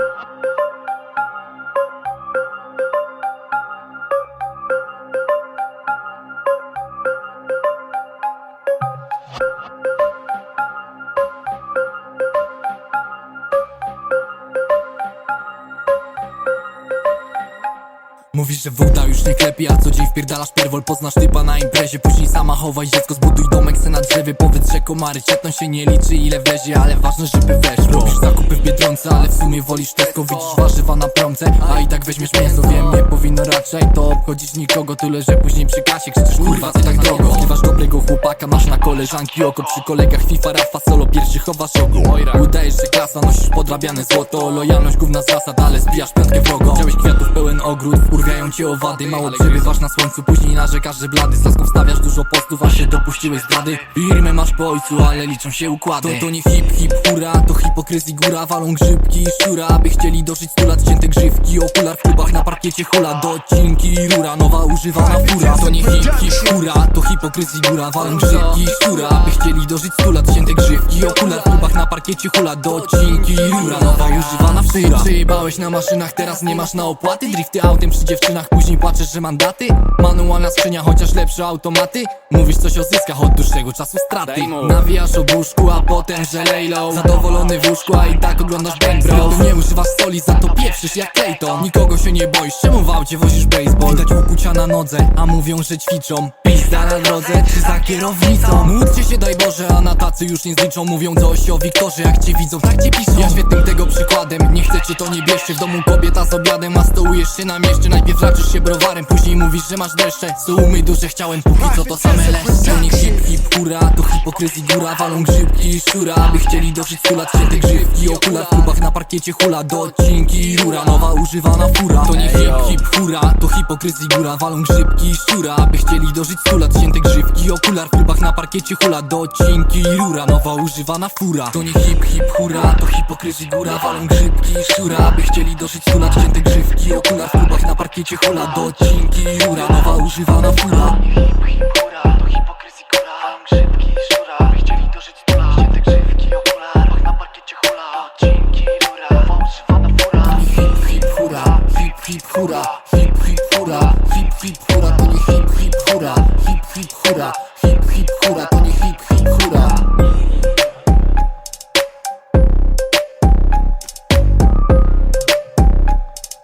Thank you. Mówisz, że woda już nie klepie, a co dzień wpierdalasz pierwol Poznasz typa na imprezie, później sama chowaj dziecko. Zbuduj domek se na drzewie, powiedz, że komary cietną się nie liczy ile wlezie Ale ważne, żeby weszło Robisz zakupy w Biedronce, ale w sumie wolisz Tesco. Widzisz warzywa na promce, a i tak weźmiesz mięso. Wiem, nie powinno raczej to obchodzić nikogo Tyle, że później przy kasie krzyczysz kurwa, co tak drogo? Zgrywasz dobrego chłopaka, masz na koleżanki oko. Przy kolegach FIFA, Rafa, solo, pierwszy chowasz oko Udajesz, że klasa, nosisz podrabiane złoto. Lojalność gówna z zasad, ale zbijasz piątkę wrogo Chciałeś kwiatów pełen ogród, wkurwiają cię owady Mało przebywasz na słońcu, później narzekasz, że blady. Z laską wstawiasz dużo postów, a się dopuściłeś zdrady. Firmę masz po ojcu, ale liczą się układy. To, to nie hip, hip, hura, to hipokryzji góra. Walą grzybki i szczura, aby chcieli dożyć 100 lat Cięte grzywki, okular w klubach na parkiecie hula. Docinki i rura, nowa używana fura. To nie hip, hip, hura, to hipokryzji góra. Walą grzybki i szczura, aby chcieli dożyć 100 lat Cięte grzywki, okular w klubach na parkiecie hula. Docinki i rura, nowa używana fura. Przejebałeś na maszynach, teraz nie masz na opłaty. Drifty autem przy dziewczynach, później płaczesz, że mandaty Manualna skrzynia, chociaż lepsze automaty. Mówisz coś o zyskach od dłuższego czasu straty. Nawijasz o łóżku, a potem że lejlow Zadowolony w łóżku, a i tak oglądasz Bang Bros. Nie używasz soli, za to pieprzysz jak Clayton. Nikogo się nie boisz, czemu w aucie wozisz baseball? Widać łukucia na nodze, a mówią, że ćwiczą Pizda na drodze, czy za kierownicą? Módlcie się daj Boże, a na tacy już nie zliczą. Mówią coś o Wiktorze, jak cię widzą, tak cię piszą. Ja świetnym tego przykładem, nie chcecie to nie bierzcie W domu kobieta z obiadem, a stołujesz się na mieście. Najpierw raczysz się browarem, później mówisz, że masz deszcze Sumy duże chciałem, póki co to same leszcze. To nie hip hip hura, to hipokryzji góra Walą grzybki i szczura, aby chcieli dożyć 100 lat Święte grzywki, okular w klubach na parkiecie hula Docinki i rura, nowa używana fura To nie hip hip hura, to hipokryzji góra Walą grzybki i szczura, aby chcieli dożyć 100 lat Święte grzywki, okular w klubach na parkiecie hula. Docinki i rura, nowa używana fura. To nie hip hip hura, to hipokryzji góra Walą grzybki i szczura, aby chcieli dożyć 100 lat Święte grzywki, okular w klubach na parkiecie hula. Docinki i rura, nowa używana fura. Hura, to hip hip